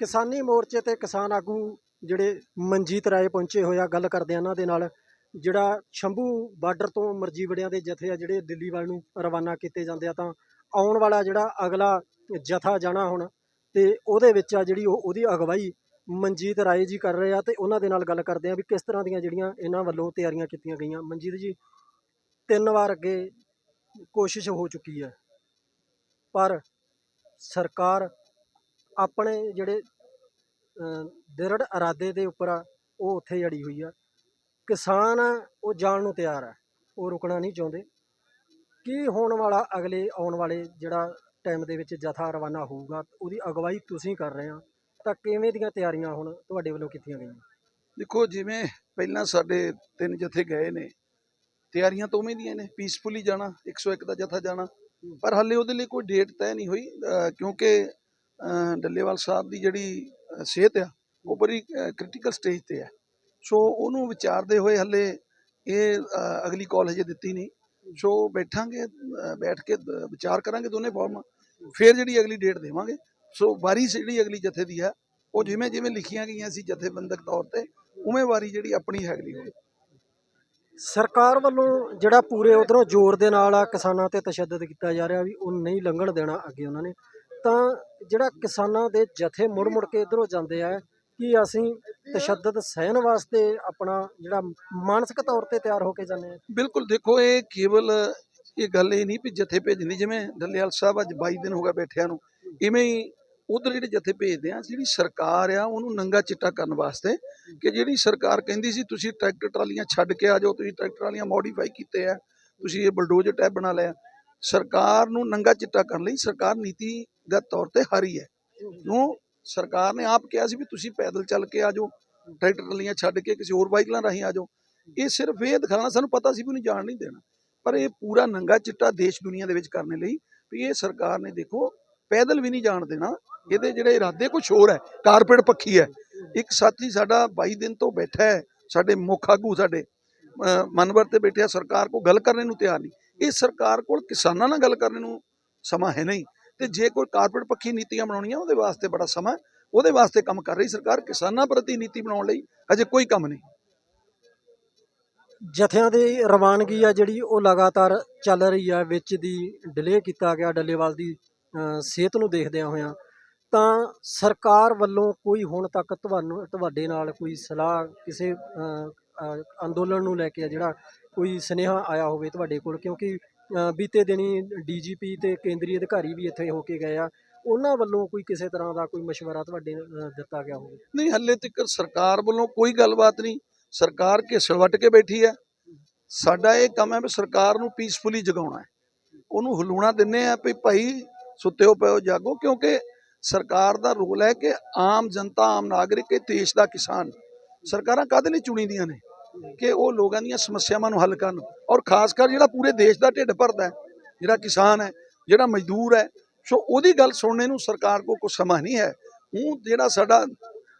ਕਿਸਾਨੀ ਮੋਰਚੇ ਤੇ ਕਿਸਾਨ ਆਗੂ ਜਿਹੜੇ ਮਨਜੀਤ ਰਾਏ ਪਹੁੰਚੇ ਹੋਏ ਆ, ਗੱਲ ਕਰਦੇ ਆ ਇਹਨਾਂ ਦੇ ਨਾਲ। ਜਿਹੜਾ ਸ਼ੰਭੂ ਬਾਰਡਰ ਤੋਂ ਮਰਜੀਵੜਿਆਂ ਦੇ ਜਥੇ ਆ, ਜਿਹੜੇ ਦਿੱਲੀ ਵੱਲ ਨੂੰ ਰਵਾਨਾ ਕੀਤੇ ਜਾਂਦੇ ਆ, ਤਾਂ ਆਉਣ ਵਾਲਾ ਜਿਹੜਾ ਅਗਲਾ ਜਥਾ ਜਾਣਾ ਹੁਣ, ਤੇ ਉਹਦੇ ਵਿੱਚ ਆ ਜਿਹੜੀ ਉਹ ਉਹਦੀ ਅਗਵਾਈ ਮਨਜੀਤ ਰਾਏ ਜੀ ਕਰ ਰਹੇ ਆ, ਤੇ ਉਹਨਾਂ ਦੇ ਨਾਲ ਗੱਲ ਕਰਦੇ ਆ ਵੀ ਕਿਸ ਤਰ੍ਹਾਂ ਦੀਆਂ ਜਿਹੜੀਆਂ ਇਹਨਾਂ ਵੱਲੋਂ ਤਿਆਰੀਆਂ ਕੀਤੀਆਂ ਗਈਆਂ। ਮਨਜੀਤ ਜੀ, ਤਿੰਨ ਵਾਰ ਅੱਗੇ ਕੋਸ਼ਿਸ਼ ਹੋ ਚੁੱਕੀ ਹੈ, ਪਰ ਸਰਕਾਰ ਆਪਣੇ ਜਿਹੜੇ ਦ੍ਰਿੜ ਇਰਾਦੇ ਦੇ ਉੱਪਰ ਆ ਉਹ ਉੱਥੇ ਜੜੀ ਹੋਈ ਆ। ਕਿਸਾਨ ਆ ਉਹ ਜਾਣ ਨੂੰ ਤਿਆਰ ਆ ਉਹ ਰੁਕਣਾ ਨਹੀਂ ਚਾਹੁੰਦੇ। ਕੀ ਹੋਣ ਵਾਲਾ ਅਗਲੇ ਆਉਣ ਵਾਲੇ ਜਿਹੜਾ ਟਾਈਮ ਦੇ ਵਿੱਚ ਜਥਾ ਰਵਾਨਾ ਹੋਊਗਾ ਉਹਦੀ ਅਗਵਾਈ ਤੁਸੀਂ ਕਰ ਰਹੇ ਆ ਤਾਂ ਕਿਵੇਂ ਦੀਆਂ ਤਿਆਰੀਆਂ ਹੁਣ ਤੁਹਾਡੇ ਵੱਲੋਂ ਕੀਤੀਆਂ ਗਈਆਂ? ਦੇਖੋ ਜਿਵੇਂ ਪਹਿਲਾਂ ਸਾਡੇ ਤਿੰਨ ਜਥੇ ਗਏ ਨੇ ਤਿਆਰੀਆਂ ਤਾਂ ਉਵੇਂ ਦੀਆਂ ਨੇ ਪੀਸਫੁਲੀ ਜਾਣਾ 101 ਦਾ ਜਥਾ ਜਾਣਾ ਪਰ ਹਾਲੇ ਉਹਦੇ ਲਈ ਕੋਈ ਡੇਟ ਤੈਅ ਨਹੀਂ ਹੋਈ ਕਿਉਂਕਿ ਡੱਲੇਵਾਲ ਸਾਹਿਬ ਦੀ ਜਿਹੜੀ ਸਿਹਤ ਆ, ਉਹ ਬੜੀ ਕ੍ਰਿਟੀਕਲ ਸਟੇਜ ਤੇ ਹੈ ਸੋ ਉਹਨੂੰ ਵਿਚਾਰਦੇ ਹੋਏ ਹਾਲੇ ਇਹ ਅਗਲੀ ਕਾਲ ਹਜੇ ਦਿੱਤੀ ਨਹੀਂ। ਸੋ ਬੈਠਾਂਗੇ ਬੈਠ ਕੇ ਵਿਚਾਰ ਕਰਾਂਗੇ ਦੋਨੇ ਫਾਰਮ ਫਿਰ ਜਿਹੜੀ ਅਗਲੀ ਡੇਟ ਦੇਵਾਂਗੇ। ਸੋ ਵਾਰੀ ਜਿਹੜੀ ਅਗਲੀ ਜਥੇ ਦੀ ਹੈ ਉਹ ਜਿਵੇਂ ਜਿਵੇਂ ਲਿਖੀਆਂ ਗਈਆਂ ਸੀ ਜਥੇਬੰਦਕ ਤੌਰ ਤੇ, ਉਵੇਂ ਵਾਰੀ ਜਿਹੜੀ ਆਪਣੀ ਹੈ ਹੋਵੇ ਸਰਕਾਰ ਵੱਲੋਂ ਜਿਹੜਾ ਪੂਰੇ ਉਧਰੋਂ ਜ਼ੋਰ ਦੇ ਨਾਲ ਆ ਕਿਸਾਨਾਂ ਤੇ ਤਸ਼ੱਦਦ ਕੀਤਾ ਜਾ ਰਿਹਾ ਵੀ ਉਹ ਨਹੀਂ ਲੰਘਣ ਦੇਣਾ ਅੱਗੇ ਉਹਨਾਂ ਨੇ। ਤਾਂ ਜਿਹੜਾ ਕਿਸਾਨਾਂ ਦੇ ਜਥੇ ਮੁੜ ਮੁੜ ਕੇ ਇਧਰੋਂ ਜਾਂਦੇ ਆ, ਕਿ ਅਸੀਂ ਤਸ਼ੱਦਦ ਸਹਿਣ ਵਾਸਤੇ ਆਪਣਾ ਜਿਹੜਾ ਮਾਨਸਿਕ ਤੌਰ ਤੇ ਤਿਆਰ ਹੋ ਕੇ ਜਾਂਦੇ ਆ? ਬਿਲਕੁਲ, ਦੇਖੋ ਇਹ ਕੇਵਲ ਇਹ ਗੱਲ ਇਹ ਨਹੀਂ ਵੀ ਜਥੇ ਭੇਜਣੀ, ਜਿਵੇਂ ਡੱਲੇਵਾਲ ਸਾਹਿਬ ਅੱਜ 22 ਦਿਨ ਹੋ ਗਿਆ ਬੈਠਿਆਂ ਨੂੰ, ਇਵੇਂ ਹੀ ਉਧਰ ਜਿਹੜੇ ਜਥੇ ਭੇਜਦੇ ਆ, ਜਿਹੜੀ ਸਰਕਾਰ ਆ, ਉਹਨੂੰ ਨੰਗਾ ਚਿੱਟਾ ਕਰਨ ਵਾਸਤੇ ਕਿ ਜਿਹੜੀ ਸਰਕਾਰ ਕਹਿੰਦੀ ਸੀ, ਤੁਸੀਂ ਟਰੈਕਟਰ ਟਰਾਲੀਆਂ ਛੱਡ ਕੇ ਆ ਜਾਓ, ਤੁਸੀਂ ਟਰੈਕਟਰ ਟਰਾਲੀਆਂ ਮੋਡੀਫਾਈ ਕੀਤੇ ਆ, ਤੁਸੀਂ ਇਹ ਬਲਡੋਜ਼ਰ ਟੈਬ ਬਣਾ ਲਿਆ। ਸਰਕਾਰ ਨੂੰ ਨੰਗਾ ਚਿੱਟਾ ਕਰਨ ਲਈ ਸਰਕਾਰ ਨੀਤੀ ਨੀਤੀਗਤ ਤੌਰ ਤੇ ਹਾਰੀ ਹੈ। ਕਿਉਂ? ਸਰਕਾਰ ਨੇ ਆਪ ਕਿਹਾ ਸੀ ਵੀ ਤੁਸੀਂ ਪੈਦਲ ਚੱਲ ਕੇ ਆ ਜਾਓ ਟਰੈਕਟਰ ਟਰਾਲੀਆਂ ਛੱਡ ਕੇ ਕਿਸੇ ਹੋਰ ਵਾਹੀਕਲਾਂ ਰਾਹੀਂ ਆ ਜਾਓ। ਇਹ ਸਿਰਫ ਇਹ ਦਿਖਾਣਾ ਸਾਨੂੰ ਪਤਾ ਸੀ ਵੀ ਉਹਨੂੰ ਜਾਣ ਨਹੀਂ ਦੇਣਾ। ਪਰ ਇਹ ਪੂਰਾ ਨੰਗਾ ਚਿੱਟਾ ਦੇਸ਼ ਦੁਨੀਆ ਦੇ ਵਿੱਚ ਕਰਨ ਲਈ ਵੀ ਇਹ ਸਰਕਾਰ ਨੇ ਦੇਖੋ ਪੈਦਲ ਵੀ ਨਹੀਂ ਜਾਣ ਦੇਣਾ। ਇਹਦੇ ਜਿਹੜੇ ਇਰਾਦੇ ਕੁਝ ਹੋਰ ਹੈ ਕਾਰਪੇਟ ਪੱਖੀ ਹੈ। ਇੱਕ ਸਾਥੀ ਸਾਡਾ 22 ਦਿਨ ਤੋਂ ਬੈਠਾ ਹੈ ਸਾਡੇ ਮੁੱਖ ਆਗੂ ਸਾਡੇ ਮਨਵਰ ਤੇ ਬੈਠਿਆ ਸਰਕਾਰ ਕੋ ਗੱਲ ਕਰਨ ਨੂੰ ਤਿਆਰ ਨਹੀਂ। ਇਹ ਸਰਕਾਰ ਕੋਲ ਕਿਸਾਨਾਂ ਨਾਲ ਗੱਲ ਕਰਨ ਨੂੰ ਸਮਾਂ ਹੈ ਨਹੀਂ। ਤੇ ਜੇ ਕੋਈ ਕਾਰਪੋਰੇਟ ਪੱਖੀ ਨੀਤੀਆਂ ਬਣਾਉਣੀਆਂ, ਉਹਦੇ ਵਾਸਤੇ ਬੜਾ ਸਮਾਂ ਉਹਦੇ ਵਾਸਤੇ ਕੰਮ ਕਰ ਰਹੀ ਸਰਕਾਰ ਕਿਸਾਨਾਂ ਪ੍ਰਤੀ ਨੀਤੀ ਬਣਾਉਣ ਲਈ ਅਜੇ ਕੋਈ ਕੰਮ ਨਹੀਂ। ਜਥਿਆਂ ਦੀ ਰਵਾਨਗੀ ਆ ਜਿਹੜੀ, ਉਹ ਲਗਾਤਾਰ ਚੱਲ ਰਹੀ ਆ, ਵਿੱਚ ਦੀ ਡਿਲੇ ਕੀਤਾ ਗਿਆ, ਡੱਲੇਵਾਲ ਦੀ ਸਿਹਤ ਨੂੰ ਦੇਖਦਿਆਂ ਹੋਇਆਂ। ਤਾਂ ਸਰਕਾਰ ਵੱਲੋਂ ਕੋਈ ਹੁਣ ਤੱਕ ਤੁਹਾਨੂੰ, ਤੁਹਾਡੇ ਨਾਲ ਕੋਈ ਸਲਾਹ, ਕਿਸੇ ਅੰਦੋਲਨ ਨੂੰ ਲੈ ਕੇ ਜਿਹੜਾ ਕੋਈ ਸੁਨੇਹਾ ਆਇਆ ਹੋਵੇ ਤੁਹਾਡੇ ਕੋਲ, ਕਿਉਂਕਿ ਬੀਤੇ ਦਿਨੀ ਡੀਜੀਪੀ ਤੇ ਕੇਂਦਰੀ ਅਧਿਕਾਰੀ ਵੀ ਇੱਥੇ ਹੋ ਕੇ ਗਏ ਆ। ਉਹਨਾਂ ਵੱਲੋਂ ਕੋਈ ਕਿਸੇ ਤਰ੍ਹਾਂ ਦਾ ਕੋਈ ਮਸ਼ਵਰਾ ਤੁਹਾਡੇ ਅ, ਦਿੱਤਾ ਗਿਆ ਹੋਵੇ? ਨਹੀਂ ਹੱਲੇ ਤੱਕ ਸਰਕਾਰ ਵੱਲੋਂ ਕੋਈ ਗੱਲਬਾਤ ਨਹੀਂ। ਸਰਕਾਰ ਘਿਸੜ ਵੱਟ ਕੇ ਬੈਠੀ ਹੈ। ਸਾਡਾ ਇਹ ਕੰਮ ਹੈ ਵੀ ਸਰਕਾਰ ਨੂੰ ਪੀਸਫੁਲੀ ਜਗਾਉਣਾ ਹੈ। ਉਹਨੂੰ ਹਲੂਣਾ ਦਿੰਨੇ ਆ ਵੀ ਭਾਈ ਸੁੱਤੇ ਹੋ ਪਏ ਜਾਗੋ ਕਿਉਂਕਿ ਸਰਕਾਰ ਦਾ ਰੋਲ ਹੈ ਕਿ ਆਮ ਜਨਤਾ ਆਮ ਨਾਗਰਿਕ ਇਹ ਦੇਸ਼ ਦਾ ਕਿਸਾਨ। ਸਰਕਾਰਾਂ ਕਾਹਦੇ ਲਈ ਚੁਣੀਦੀਆਂ ਨੇ? ਕਿ ਉਹ ਲੋਕਾਂ ਦੀਆਂ ਸਮੱਸਿਆਵਾਂ ਨੂੰ ਹੱਲ ਕਰਨ। ਔਰ ਖਾਸ ਕਰ ਜਿਹੜਾ ਪੂਰੇ ਦੇਸ਼ ਦਾ ਢਿੱਡ ਭਰਦਾ ਜਿਹੜਾ ਕਿਸਾਨ ਹੈ, ਜਿਹੜਾ ਮਜ਼ਦੂਰ ਹੈ, ਸੋ ਉਹਦੀ ਗੱਲ ਸੁਣਨੇ ਨੂੰ ਸਰਕਾਰ ਕੋਲ ਕੋਈ ਸਮਾਂ ਨਹੀਂ ਹੈ। ਉਹ ਜਿਹੜਾ ਸਾਡਾ,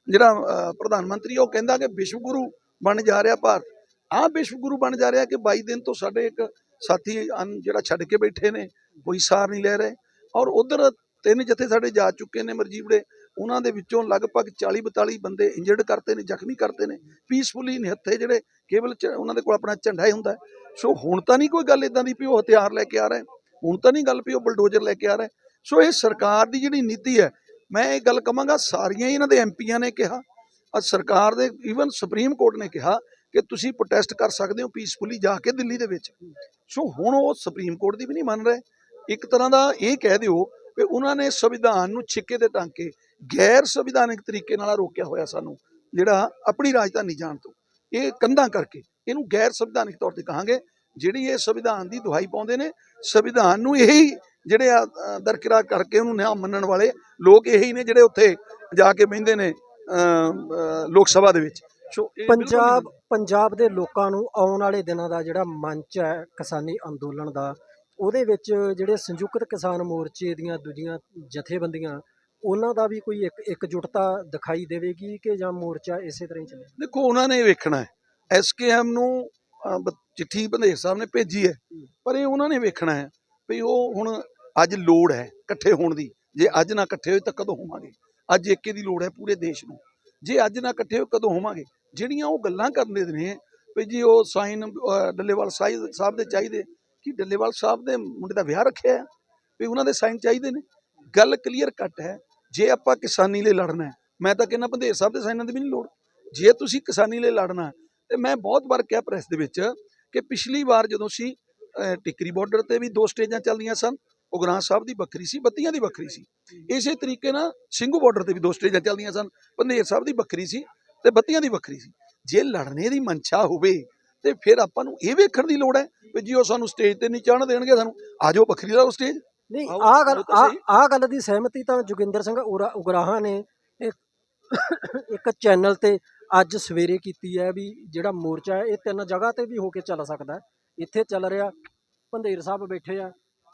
ਜਿਹੜਾ ਪ੍ਰਧਾਨ ਮੰਤਰੀ ਉਹ ਕਹਿੰਦਾ ਕਿ ਵਿਸ਼ਵ ਗੁਰੂ ਬਣ ਜਾ ਰਿਹਾ ਭਾਰਤ। ਆਹ ਵਿਸ਼ਵ ਗੁਰੂ ਬਣ ਜਾ ਰਿਹਾ ਕਿ 22 ਦਿਨ ਤੋਂ ਸਾਡੇ ਇੱਕ ਸਾਥੀ ਅਨ ਜਿਹੜਾ ਛੱਡ ਕੇ ਬੈਠੇ ਨੇ, ਕੋਈ ਸਾਰ ਨਹੀਂ ਲੈ ਰਹੇ। ਔਰ ਉਧਰ ਤਿੰਨ ਜਥੇ ਸਾਡੇ ਜਾ ਚੁੱਕੇ ਨੇ ਮਰਜੀਵੜੇ ਉਹਨਾਂ ਦੇ ਵਿੱਚੋਂ ਲਗਭਗ 40 42 ਬੰਦੇ ਇੰਜਰਡ ਕਰਤੇ ਨੇ, ਜ਼ਖਮੀ ਕਰਤੇ ਨੇ ਪੀਸਫੁਲੀ ਨਿਹੱਥੇ ਜਿਹੜੇ ਕੇਵਲ ਝ- ਉਹਨਾਂ ਦੇ ਕੋਲ ਆਪਣਾ ਝੰਡਾ ਹੀ ਹੁੰਦਾ ਸੋ ਹੁਣ ਤਾਂ ਨਹੀਂ ਕੋਈ ਗੱਲ ਇਦਾਂ ਦੀ ਵੀ ਉਹ ਹਥਿਆਰ ਲੈ ਕੇ ਆ ਰਹੇ, ਹੁਣ ਤਾਂ ਨਹੀਂ ਗੱਲ ਵੀ ਉਹ ਬਲਡੋਜ਼ਰ ਲੈ ਕੇ ਆ ਰਹੇ। ਸੋ ਇਹ ਸਰਕਾਰ ਦੀ ਜਿਹੜੀ ਨੀਤੀ ਹੈ, ਮੈਂ ਇਹ ਗੱਲ ਕਹਾਂਗਾ ਸਾਰੀਆਂ ਹੀ ਇਹਨਾਂ ਦੇ ਐਮਪੀਆਂ ਨੇ ਕਿਹਾ ਅੱਜ ਸਰਕਾਰ ਦੇ ਈਵਨ ਸੁਪਰੀਮ ਕੋਰਟ ਨੇ ਕਿਹਾ ਕਿ ਤੁਸੀਂ ਪ੍ਰੋਟੈਸਟ ਕਰ ਸਕਦੇ ਹੋ ਪੀਸਫੁਲੀ ਜਾ ਕੇ ਦਿੱਲੀ ਦੇ ਵਿੱਚ। ਸੋ ਹੁਣ ਉਹ ਸੁਪਰੀਮ ਕੋਰਟ ਦੀ ਵੀ ਨਹੀਂ ਮੰਨ ਰਹੇ। ਇੱਕ ਤਰ੍ਹਾਂ ਦਾ ਇਹ ਕਹਿ ਦਿਓ ਕਿ ਉਹਨਾਂ ਨੇ ਸੰਵਿਧਾਨ ਨੂੰ ਛਿੱਕੇ ਦੇ ਟਾਂਕੇ ਗੈਰ ਸੰਵਿਧਾਨਿਕ ਤਰੀਕੇ ਨਾਲ ਰੋਕਿਆ ਹੋਇਆ ਸਾਨੂੰ ਜਿਹੜਾ ਆਪਣੀ ਰਾਜਧਾਨੀ ਜਾਣ ਤੋਂ। ਇਹ ਕੰਧਾਂ ਕਰਕੇ ਇਹਨੂੰ ਗੈਰ ਸੰਵਿਧਾਨਿਕ ਤੌਰ ਤੇ ਕਹਾਂਗੇ ਜਿਹੜੀ ਇਹ ਸੰਵਿਧਾਨ ਦੀ ਦੁਹਾਈ ਪਾਉਂਦੇ ਨੇ ਸੰਵਿਧਾਨ ਨੂੰ ਇਹੀ ਜਿਹੜੇ ਆ ਅ, ਦਰਕਿਰਾਰ ਕਰਕੇ ਉਹਨੂੰ ਨਾ ਮੰਨਣ ਵਾਲੇ ਲੋਕ ਇਹੀ ਨੇ ਜਿਹੜੇ ਉੱਥੇ ਜਾ ਕੇ ਬਹਿੰਦੇ ਨੇ ਲੋਕ ਸਭਾ ਦੇ ਵਿੱਚ। ਪੰਜਾਬ ਪੰਜਾਬ ਦੇ ਲੋਕਾਂ ਨੂੰ ਆਉਣ ਵਾਲੇ ਦਿਨਾਂ ਦਾ ਜਿਹੜਾ ਮੰਚ ਹੈ ਕਿਸਾਨੀ ਅੰਦੋਲਨ ਦਾ ਉਹਦੇ ਵਿੱਚ ਜਿਹੜੇ ਸੰਯੁਕਤ ਕਿਸਾਨ ਮੋਰਚੇ ਦੀਆਂ ਦੂਜੀਆਂ ਜਥੇਬੰਦੀਆਂ ਉਹਨਾਂ ਦਾ ਵੀ ਕੋਈ ਇੱਕ ਇਕਜੁੱਟਤਾ ਦਿਖਾਈ ਦੇਵੇਗੀ ਕਿ ਜਾਂ ਮੋਰਚਾ ਇਸੇ ਤਰ੍ਹਾਂ ਹੀ ਚੱਲੇ? ਦੇਖੋ ਉਹਨਾਂ ਨੇ ਵੇਖਣਾ ਹੈ। ਐਸਕੇਐਮ ਨੂੰ ਅਹ, ਚਿੱਠੀ ਬੰਦੇਰ ਸਾਹਿਬ ਨੇ ਭੇਜੀ ਹੈ ਪਰ ਇਹ ਉਹਨਾਂ ਨੇ ਵੇਖਣਾ ਹੈ ਵੀ ਉਹ ਹੁਣ ਅੱਜ ਲੋੜ ਹੈ ਇਕੱਠੇ ਹੋਣ ਦੀ। ਜੇ ਅੱਜ ਨਾ ਇਕੱਠੇ ਹੋਏ ਤਾਂ ਕਦੋਂ ਹੋਵਾਂਗੇ? ਅੱਜ ਏਕੇ ਦੀ ਲੋੜ ਹੈ ਪੂਰੇ ਦੇਸ਼ ਨੂੰ। ਜੇ ਅੱਜ ਨਾ ਇਕੱਠੇ ਹੋਏ ਕਦੋਂ ਹੋਵਾਂਗੇ? ਜਿਹੜੀਆਂ ਉਹ ਗੱਲਾਂ ਕਰਦੇ ਨੇ ਵੀ ਜੀ ਉਹ ਸਾਈਨ ਅਹ, ਡੱਲੇਵਾਲ ਸਾਈ- ਸਾਹਿਬ ਦੇ ਚਾਹੀਦੇ ਕਿ ਡੱਲੇਵਾਲ ਸਾਹਿਬ ਦੇ ਮੁੰਡੇ ਦਾ ਵਿਆਹ ਰੱਖਿਆ ਹੈ ਵੀ ਉਹਨਾਂ ਦੇ ਸਾਈਨ ਚਾਹੀਦੇ ਨੇ? ਗੱਲ ਕਲੀਅਰ ਕੱਟ ਹੈ ਜੇ ਆਪਾਂ ਕਿਸਾਨੀ ਲਈ ਲੜਨਾ ਮੈਂ ਤਾਂ ਕਹਿੰਦਾ ਭੰਦੇਰ ਸਾਹਿਬ ਦੇ ਸਾਈਨਾਂ ਦੀ ਵੀ ਨਹੀਂ ਲੋੜ। ਜੇ ਤੁਸੀਂ ਕਿਸਾਨੀ ਲਈ ਲੜਨਾ ਹੈ, ਤੇ ਮੈਂ ਬਹੁਤ ਵਾਰ ਕਿਹਾ ਪ੍ਰੈਸ ਦੇ ਵਿੱਚ ਕਿ ਪਿਛਲੀ ਵਾਰ ਜਦੋਂ ਸੀ ਅਹ, ਟਿੱਕਰੀ ਬਾਰਡਰ ਤੇ ਵੀ ਦੋ ਸਟੇਜਾਂ ਚੱਲਦੀਆਂ ਸਨ ਉਗਰਾਂ ਸਾਹਿਬ ਦੀ ਵੱਖਰੀ ਸੀ ਬੱਤੀਆਂ ਦੀ ਵੱਖਰੀ ਸੀ। ਇਸੇ ਤਰੀਕੇ ਨਾਲ ਸਿੰਘੂ ਬਾਰਡਰ ਤੇ ਵੀ ਦੋ ਸਟੇਜਾਂ ਚੱਲਦੀਆਂ ਸਨ ਭੰਦੇਰ ਸਾਹਿਬ ਦੀ ਵੱਖਰੀ ਸੀ ਤੇ ਬੱਤੀਆਂ ਦੀ ਵੱਖਰੀ ਸੀ। ਜੇ ਲੜਨੇ ਦੀ ਮਨਸ਼ਾ ਹੋਵੇ ਤੇ ਫਿਰ ਆਪਾਂ ਨੂੰ ਇਹ ਵੇਖਣ ਦੀ ਲੋੜ ਹੈ ਵੀ ਜੀ ਉਹ ਸਾਨੂੰ ਸਟੇਜ ਤੇ ਨਹੀਂ ਚੜ੍ਹਨ ਦੇਣਗੇ ਸਾਨੂੰ ਆਜੋ ਵੱਖਰੀ ਲਾਓ ਸਟੇਜ ਨਹੀਂ ਆਓ, ਆਹ ਗੱਲ ਆਹ। ਆਹ ਗੱਲ ਦੀ ਸਹਿਮਤੀ ਤਾਂ ਜੋਗਿੰਦਰ ਸਿੰਘ ਉਰਾ- ਉਗਰਾਹਾਂ ਨੇ ਇੱਕ ਇੱਕ ਚੈਨਲ ਤੇ ਅੱਜ ਸਵੇਰੇ ਕੀਤੀ ਹੈ ਵੀ ਜਿਹੜਾ ਮੋਰਚਾ ਹੈ ਇਹ ਤਿੰਨ ਜਗ੍ਹਾ ਤੇ ਵੀ ਹੋ ਕੇ ਚੱਲ ਸਕਦਾ ਹੈ। ਇੱਥੇ ਚੱਲ ਰਿਹਾ ਭੰਦੇਰ ਸਾਹਿਬ ਬੈਠੇ ਆ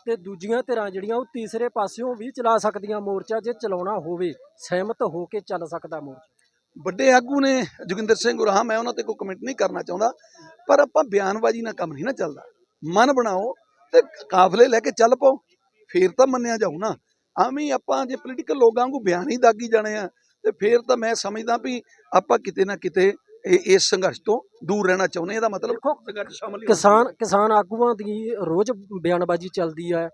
ਤੇ ਦੂਜੀਆਂ ਧਿਰਾਂ ਜਿਹੜੀਆਂ ਉਹ ਤੀਸਰੇ ਪਾਸਿਓਂ ਵੀ ਚਲਾ ਸਕਦੀਆਂ ਮੋਰਚਾ ਜੇ ਚਲਾਉਣਾ ਹੋਵੇ ਸਹਿਮਤ ਹੋ ਕੇ ਚੱਲ ਸਕਦਾ ਮੋਰਚਾ ਵੱਡੇ ਆਗੂ ਨੇ ਜੋਗਿੰਦਰ ਸਿੰਘ ਉਰਾਹ ਮੈਂ ਉਹਨਾਂ ਤੇ ਕੋਈ ਕਮੈਂਟ ਨਹੀਂ ਕਰਨਾ ਚਾਹੁੰਦਾ ਪਰ ਆਪਾਂ ਬਿਆਨਬਾਜ਼ੀ ਨਾਲ ਕੰਮ ਨਹੀਂ ਨਾ ਚੱਲਦਾ ਮਨ ਬਣਾਓ ਤੇ ਕਾਫਲੇ ਲੈ ਕੇ ਚੱਲ ਪਾਓ ਫੇਰ ਤਾਂ ਮੰਨਿਆ ਜਾਊ ਨਾ। ਆਵੇਂ ਆਪਾਂ ਜੇ ਪੋਲੀਟੀਕਲ ਲੋਕਾਂ ਨੂੰ ਬਿਆਨ ਹੀ ਦਾਗੀ ਜਾਣੇ ਆ ਤੇ ਫੇਰ ਤਾਂ ਮੈਂ ਸਮਝਦਾ ਵੀ ਆਪਾਂ ਕਿਤੇ ਨਾ ਕਿਤੇ ਇਹ- ਇਸ ਸੰਘਰਸ਼ ਤੋਂ ਦੂਰ ਰਹਿਣਾ ਚਾਹੁੰਦੇ ਇਹਦਾ ਮਤਲਬ ਸੰਘਰਸ਼ ਸ਼ਾਮਲ ਕਿਸਾਨ ਕਿਸਾਨ ਆਗੂਆਂ ਦੀ ਰੋਜ਼ ਬਿਆਨਬਾਜ਼ੀ ਚੱਲਦੀ ਅ,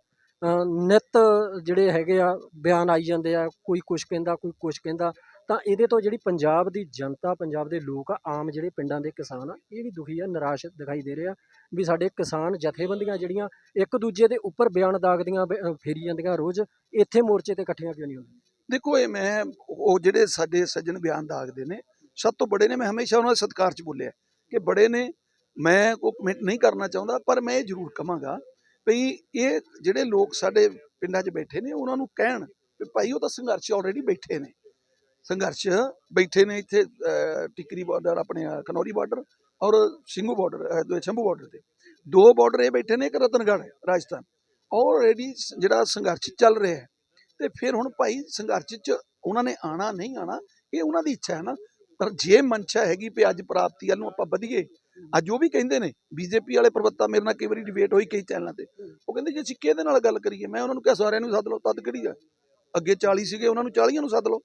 ਨਿੱਤ ਜਿਹੜੇ ਹੈਗੇ ਆ ਬਿਆਨ ਆਈ ਜਾਂਦੇ ਆ ਕੋਈ ਕੁਝ ਕਹਿੰਦਾ ਕੋਈ ਕੁਝ ਕਹਿੰਦਾ। ਤਾਂ ਇਹਦੇ ਤੋਂ ਜਿਹੜੀ ਪੰਜਾਬ ਦੀ ਜਨਤਾ, ਪੰਜਾਬ ਦੇ ਲੋਕ ਆ, ਆਮ ਜਿਹੜੇ ਪਿੰਡਾਂ ਦੇ ਕਿਸਾਨ ਆ, ਇਹ ਵੀ ਦੁਖੀ ਆ, ਨਿਰਾਸ਼ ਦਿਖਾਈ ਦੇ ਰਿਹਾ ਵੀ ਸਾਡੇ ਕਿਸਾਨ ਜਥੇਬੰਦੀਆਂ ਜਿਹੜੀਆਂ ਇੱਕ ਦੂਜੇ ਦੇ ਉੱਪਰ ਬਿਆਨ ਦਾਗਦੀਆਂ ਫੇਰੀ ਜਾਂਦੀਆਂ ਰੋਜ਼, ਇੱਥੇ ਮੋਰਚੇ ਤੇ ਇਕੱਠੀਆਂ ਕਿਉਂ ਨਹੀਂ ਹੁੰਦੀਆਂ? ਦੇਖੋ, ਇਹ ਮੈਂ, ਉਹ ਜਿਹੜੇ ਸਾਡੇ ਸੱਜਣ ਬਿਆਨ ਦਾਗਦੇ ਨੇ, ਸਭ ਤੋਂ ਬੜੇ ਨੇ, ਮੈਂ ਹਮੇਸ਼ਾ ਉਹਨਾਂ ਦੇ ਸਤਿਕਾਰ ਚ ਬੋਲਿਆ ਕਿ ਬੜੇ ਨੇ, ਮੈਂ ਕੋਈ ਕਮੈਂਟ ਨਹੀਂ ਕਰਨਾ ਚਾਹੁੰਦਾ, ਪਰ ਮੈਂ ਇਹ ਜ਼ਰੂਰ ਕਹਾਂਗਾ ਵੀ ਇਹ ਜਿਹੜੇ ਲੋਕ ਸਾਡੇ ਪਿੰਡਾਂ 'ਚ ਬੈਠੇ ਨੇ, ਉਹਨਾਂ ਨੂੰ ਕਹਿਣ ਵੀ ਭਾਈ ਉਹ ਤਾਂ ਸੰਘਰਸ਼ ਆਲਰੇਡੀ ਬੈਠੇ ਨੇ। ਸੰਘਰਸ਼ ਬੈਠੇ ਨੇ ਇੱਥੇ ਅਹ, ਟਿੱਕਰੀ ਬਾਰਡਰ ਆਪਣੇ ਅਹ, ਖਨੌਰੀ ਬਾਰਡਰ ਔਰ ਸਿੰਘੂ ਬਾਰਡਰ ਸ਼ੰਭੂ ਬਾਰਡਰ ਤੇ। ਦੋ ਬਾਰਡਰ ਇਹ ਬੈਠੇ ਨੇ ਇੱਕ ਰਤਨਗੜ੍ਹ ਰਾਜਸਥਾਨ। ਆਲਰੇਡੀ ਜਿਹੜਾ ਸੰਘਰਸ਼ ਚੱਲ ਰਿਹਾ ਹੈ ਤੇ ਫਿਰ ਹੁਣ ਭਾਈ ਸੰਘਰਸ਼ 'ਚ ਉਹਨਾਂ ਨੇ ਆਣਾ ਨਹੀਂ ਆਣਾ ਇਹ ਉਹਨਾਂ ਦੀ ਇੱਛਾ ਹੈ ਨਾ। ਪਰ ਜੇ ਮਨਸ਼ਾ ਹੈਗੀ ਵੀ ਅੱਜ ਪ੍ਰਾਪਤੀ ਵੱਲ ਨੂੰ ਆਪਾਂ ਵਧੀਏ ਅੱਜ ਉਹ ਵੀ ਕਹਿੰਦੇ ਨੇ ਬੀਜੇਪੀ ਵਾਲੇ ਪ੍ਰਵਕਤਾ ਮੇਰੇ ਨਾਲ ਕਈ ਵਾਰੀ ਡਿਬੇਟ ਹੋਈ ਕਈ ਚੈਨਲਾਂ ਤੇ। ਉਹ ਕਹਿੰਦੇ ਜੇ ਅਸੀਂ ਕਿਹਦੇ ਨਾਲ ਗੱਲ ਕਰੀਏ ਮੈਂ ਉਹਨਾਂ ਨੂੰ ਕਿਹਾ ਸਾਰਿਆਂ ਨੂੰ ਸੱਦ ਲਓ ਤਦ ਕਿਹੜੀ ਆ? ਅੱਗੇ 40 ਸੀਗੇ ਉਹਨਾਂ ਨੂੰ 40 ਨੂੰ ਸੱਦ ਲਓ।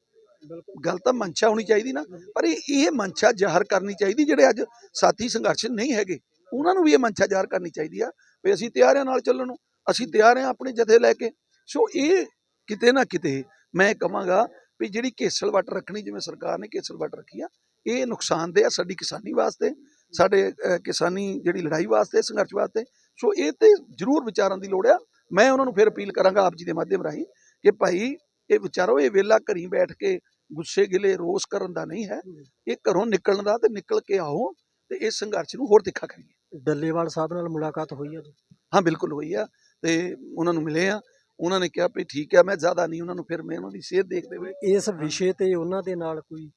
ਗੱਲ ਤਾਂ ਮਨਸ਼ਾ ਹੋਣੀ ਚਾਹੀਦੀ ਨਾ, ਪਰ ਇਹ ਇਹ ਮਨਸ਼ਾ ਜ਼ਾਹਰ ਕਰਨੀ ਚਾਹੀਦੀ ਜਿਹੜੇ ਅੱਜ ਸਾਥੀ ਸੰਘਰਸ਼ ਨਹੀਂ ਹੈਗੇ। ਉਹਨਾਂ ਨੂੰ ਵੀ ਇਹ ਮਨਸ਼ਾ ਜ਼ਾਹਰ ਕਰਨੀ ਚਾਹੀਦੀ ਆ ਵੀ ਅਸੀਂ ਤਿਆਰ ਹਾਂ ਨਾਲ ਚੱਲਣ ਨੂੰ, ਅਸੀਂ ਤਿਆਰ ਹਾਂ ਆਪਣੇ ਜਥੇ ਲੈ ਕੇ। ਸੋ ਇਹ ਕਿਤੇ ਨਾ ਕਿਤੇ ਮੈਂ ਕਹਾਂਗਾ ਵੀ ਜਿਹੜੀ ਕੇਸਲ ਵੱਟ ਰੱਖਣੀ, ਜਿਵੇਂ ਸਰਕਾਰ ਨੇ ਕੇਸਲ ਵੱਟ ਰੱਖੀ ਆ, ਇਹ ਨੁਕਸਾਨਦੇਹ ਆ ਸਾਡੀ ਕਿਸਾਨੀ ਵਾਸਤੇ, ਸਾਡੇ ਕਿਸਾਨੀ ਜਿਹੜੀ ਲੜਾਈ ਵਾਸਤੇ, ਸੰਘਰਸ਼ ਵਾਸਤੇ। ਸੋ ਇਹ ਤੇ ਜ਼ਰੂਰ ਵਿਚਾਰਨ ਦੀ ਲੋੜ ਆ। ਮੈਂ ਉਹਨਾਂ ਨੂੰ ਫਿਰ ਅਪੀਲ ਕਰਾਂਗਾ ਆਪ ਜੀ ਦੇ ਮਾਧਿਅਮ ਰਾਹੀਂ ਕਿ ਭਾਈ, ਇਹ ਵਿਚਾਰੋ, ਇਹ ਵੇਲਾ ਘਰੀ ਬੈਠ ਕੇ ਗੁੱਸੇ ਗਿਲੇ ਰੋਸ ਕਰਨ ਦਾ ਨਹੀਂ ਹੈ। ਇਹ ਘਰੋਂ ਨਿਕਲਣ ਦਾ ਤੇ ਨਿਕਲ ਕੇ ਆਓ ਤੇ ਇਸ ਸੰਘਰਸ਼ ਨੂੰ ਹੋਰ ਤਿੱਖਾ ਕਰੀਏ। ਡੱਲੇਵਾਲ ਸਾਹਿਬ ਨਾਲ ਮੁਲਾਕਾਤ ਹੋਈ ਹੈ ਜੀ? ਹਾਂ ਬਿਲਕੁਲ ਹੋਈ ਆ ਤੇ ਉਹਨਾਂ ਨੂੰ ਮਿਲੇ ਆ। ਉਹਨਾਂ ਨੇ ਕਿਹਾ ਵੀ ਠੀਕ ਆ ਮੈਂ ਜ਼ਿਆਦਾ ਨਹੀਂ ਉਹਨਾਂ ਨੂੰ ਫਿਰ ਮੈਂ ਉਹਨਾਂ ਦੀ ਸਿਹਤ ਦੇਖਦੇ ਹੋਏ ਇਸ ਵਿਸ਼ੇ ਤੇ ਉਹਨਾਂ ਦੇ ਨਾਲ ਕੋਈ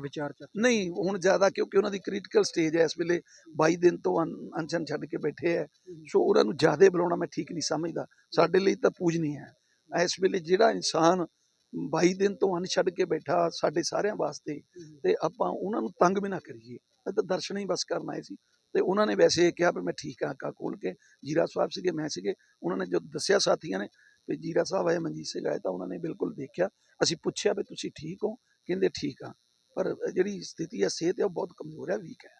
ਵਿਚਾਰ ਚਰਚਾ ਨਹੀਂ ਹੁਣ ਜ਼ਿਆਦਾ ਕਿਉਂਕਿ ਉਹਨਾਂ ਦੀ ਕ੍ਰਿਟੀਕਲ ਸਟੇਜ ਹੈ ਇਸ ਵੇਲੇ। 22 ਦਿਨ ਤੋਂ ਅਨ- ਅਨਸ਼ਨ ਛੱਡ ਕੇ ਬੈਠੇ ਹੈ। ਸੋ ਉਹਨਾਂ ਨੂੰ ਜ਼ਿਆਦਾ ਬੁਲਾਉਣਾ ਮੈਂ ਠੀਕ ਨਹੀਂ ਸਮਝਦਾ। ਸਾਡੇ ਲਈ ਤਾਂ ਪੂਜਨੀ ਹੈ। ਇਸ ਵੇਲੇ ਜਿਹੜਾ ਇਨਸਾਨ 22 ਦਿਨ ਤੋਂ ਅਨ ਛੱਡ ਕੇ ਬੈਠਾ ਸਾਡੇ ਸਾਰਿਆਂ ਵਾਸਤੇ ਤੇ ਆਪਾਂ ਉਹਨਾਂ ਨੂੰ ਤੰਗ ਵੀ ਨਾ ਕਰੀਏ। ਇਹ ਤਾਂ ਦਰਸ਼ਨ ਹੀ ਬਸ ਕਰਨ ਆਏ ਸੀ ਤੇ ਉਹਨਾਂ ਨੇ ਵੈਸੇ ਇਹ ਕਿਹਾ ਵੀ ਮੈਂ ਠੀਕ ਆ ਅੱਖਾਂ ਖੋਲ ਕੇ ਜੀਰਾ ਸਾਹਿਬ ਸੀਗੇ ਮੈਂ ਸੀਗੇ ਉਹਨਾਂ ਨੇ ਜੋ ਦੱਸਿਆ ਸਾਥੀਆਂ ਨੇ ਵੀ ਜੀਰਾ ਸਾਹਿਬ ਆਏ ਮਨਜੀਤ ਸਿੰਘ ਆਏ ਤਾਂ ਉਹਨਾਂ ਨੇ ਬਿਲਕੁਲ ਦੇਖਿਆ। ਅਸੀਂ ਪੁੱਛਿਆ ਵੀ ਤੁਸੀਂ ਠੀਕ ਹੋ? ਕਹਿੰਦੇ ਠੀਕ ਆ ਪਰ ਜਿਹੜੀ ਸਥਿਤੀ ਹੈ ਸਿਹਤ ਹੈ ਉਹ ਬਹੁਤ ਕਮਜ਼ੋਰ ਹੈ ਵੀਕ ਹੈ।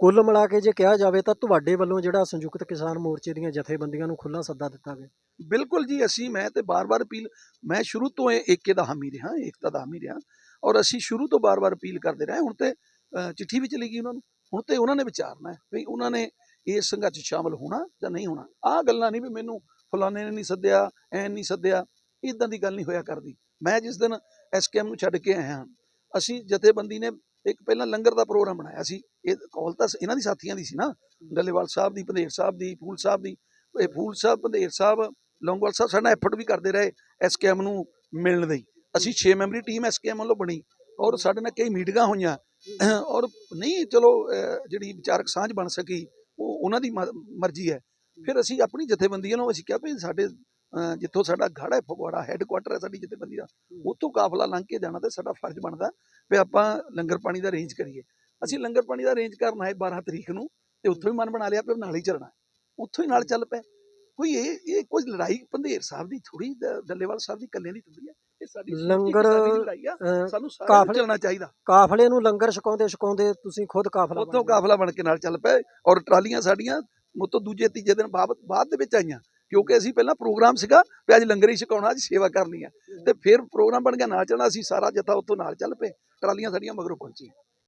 ਕੁੱਲ ਮਿਲਾ ਕੇ ਜੇ ਕਿਹਾ ਜਾਵੇ ਤਾਂ ਤੁਹਾਡੇ ਵੱਲੋਂ ਜਿਹੜਾ ਸੰਯੁਕਤ ਕਿਸਾਨ ਮੋਰਚੇ ਦੀਆਂ ਜਥੇਬੰਦੀਆਂ ਨੂੰ ਖੁੱਲਾ ਸੱਦਾ ਦਿੱਤਾ ਗਿਆ। ਬਿਲਕੁਲ ਜੀ ਅਸੀਂ ਮੈਂ ਤੇ ਬਾਰ-ਬਾਰ ਅਪੀਲ ਮੈਂ ਸ਼ੁਰੂ ਤੋਂ ਇਹ ਏਕੇ ਦਾ ਹਾਮੀ ਰਿਹਾ ਏਕਤਾ ਦਾ ਹਾਮੀ ਰਿਹਾ ਔਰ ਅਸੀਂ ਸ਼ੁਰੂ ਤੋਂ ਬਾਰ-ਬਾਰ ਅਪੀਲ ਕਰਦੇ ਰਹੇ ਹੁਣ ਤੇ ਚਿੱਠੀ ਵੀ ਚਲੀ ਗਈ ਉਹਨਾਂ ਨੂੰ ਹੁਣ ਤੇ ਉਹਨਾਂ ਨੇ ਵਿਚਾਰਨਾ ਹੈ ਵੀ ਉਹਨਾਂ ਨੇ ਇਸ ਸੰਘਰਸ਼ 'ਚ ਸ਼ਾਮਲ ਹੋਣਾ ਜਾਂ ਨਹੀਂ ਹੋਣਾ। ਆਹ ਗੱਲਾਂ ਨਹੀਂ ਵੀ ਮੈਨੂੰ ਫਲਾਣੇ ਨੇ ਨਹੀਂ ਸੱਦਿਆ ਐ ਨਹੀਂ ਸੱਦਿਆ ਇਦਾਂ ਦੀ ਗੱਲ ਨਹੀਂ ਹੋਇਆ ਕਰਦੀ। ਮੈਂ ਜਿਸ ਦਿਨ ਐਸਕੇਐਮ ਨੂੰ ਛੱਡ ਕੇ ਆਇਆ ਅਸੀਂ ਜਥੇਬੰਦੀ ਨੇ ਇੱਕ ਪਹਿਲਾਂ ਲੰਗਰ ਦਾ ਪ੍ਰੋਗਰਾਮ ਬਣਾਇਆ ਸੀ ਇਹ ਕਾਲ ਤਾਂ ਇਹਨਾਂ ਦੀ ਸਾਥੀਆਂ ਦੀ ਸੀ ਨਾ ਡੱਲੇਵਾਲ ਸਾਹਿਬ ਦੀ ਪੰਧੇਰ ਸਾਹਿਬ ਦੀ ਫੂਲ ਸਾਹਿਬ ਦੀ ਇਹ ਫੂਲ ਸਾਹਿਬ ਪੰਧੇਰ ਸਾਹਿਬ ਲੌਂਗੋਵਾਲ ਸਾਹਿਬ ਸਾਡਾ ਐਫਰਟ ਵੀ ਕਰਦੇ ਰਹੇ ਐਸਕੇਐਮ ਨੂੰ ਮਿਲਣ ਲਈ। ਅਸੀਂ 6 ਮੈਂਬਰੀ ਟੀਮ ਐਸਕੇਐਮ ਵੱਲੋਂ ਬਣੀ ਔਰ ਸਾਡੇ ਨਾਲ ਕਈ ਮੀਟਿੰਗਾਂ ਹੋਈਆਂ। ਔਰ ਨਹੀਂ, ਚਲੋ ਜਿਹੜੀ ਵਿਚਾਰਕ ਸਾਂਝ ਬਣ ਸਕੀ, ਉਹ ਉਹਨਾਂ ਦੀ ਮ- ਮਰਜ਼ੀ ਹੈ। ਫਿਰ ਅਸੀਂ ਆਪਣੀ ਜਥੇਬੰਦੀਆਂ ਨੂੰ ਅਸੀਂ ਕਿਹਾ ਵੀ ਸਾਡੇ ਜਿੱਥੋਂ ਸਾਡਾ ਗੜ ਹੈ, ਫਗਵਾੜਾ ਹੈੱਡਕੁਆਟਰ ਹੈ ਸਾਡੀ ਜਥੇਬੰਦੀ ਦਾ ਉੱਥੋਂ ਕਾਫਲਾ ਲੰਘ ਕੇ ਜਾਣਾ ਤੇ ਸਾਡਾ ਫਰਜ਼ ਬਣਦਾ ਵੀ ਆਪਾਂ ਲੰਗਰ ਪਾਣੀ ਦਾ ਅਰੇਂਜ ਕਰੀਏ। ਅਸੀਂ ਲੰਗਰ ਪਾਣੀ ਦਾ ਅਰੇਂਜ ਕਰਨ ਆਏ 12 ਤਰੀਕ ਨੂੰ ਤੇ ਉੱਥੋਂ ਹੀ ਮਨ ਬਣਾ ਲਿਆ ਵੀ ਨਾਲ ਹੀ ਚੱਲਣਾ ਉੱਥੋਂ ਹੀ ਨਾਲ ਚੱਲ ਪਏ। ਕੋਈ ਇਹ ਇਹ ਕੋਈ ਲੜਾਈ ਪੰਧੇਰ ਸਾਹਿਬ ਦੀ ਥੋੜੀ ਡੱਲੇਵਾਲ ਸਾਹਿਬ ਦੀ ਇਕੱਲੇ ਦੀ ਥੋੜੀ ਹੈ ਇਹ ਸਾਡੀ ਲੰਗਰ, ਸਾਨੂੰ ਕਾਫਲੇ- ਚੱਲਣਾ ਚਾਹੀਦਾ। ਕਾਫਲੇ ਨੂੰ ਲੰਗਰ ਛਕਾਉਂਦੇ ਛਕਾਉਂਦੇ ਤੁਸੀਂ ਖੁਦ ਕਾਫਲਾ ਉੱਥੋਂ। ਕਾਫਲਾ ਬਣ ਕੇ ਨਾਲ ਚੱਲ ਪਏ ਔਰ ਟਰਾਲੀਆਂ ਸਾਡੀਆਂ ਮੁੱਤੋਂ ਦੂਜੇ ਤੀਜੇ ਦਿਨ ਬਾਅਦ ਬਾਅਦ ਦੇ ਵਿੱਚ ਆਈਆਂ। ਕਿਉਂਕਿ ਅਸੀਂ ਪਹਿਲਾਂ ਪ੍ਰੋਗਰਾਮ ਸੀਗਾ ਵੀ ਅੱਜ ਲੰਗਰ ਹੀ ਛਕਾਉਣਾ ਅੱਜ ਸੇਵਾ ਕਰਨੀ ਹੈ ਤੇ ਫਿਰ ਪ੍ਰੋਗਰਾਮ ਬਣ ਗਿਆ ਨਾਲ ਚੱਲਣਾ ਅਸੀਂ ਸਾਰਾ ਜੱਥਾ ਉੱਥੋਂ ਨਾਲ ਚੱਲ ਪਏ। ਟਰਾਲੀਆਂ ਸਾਡੀਆਂ ਮਗਰੋਂ ਪਹੁੰਚੀ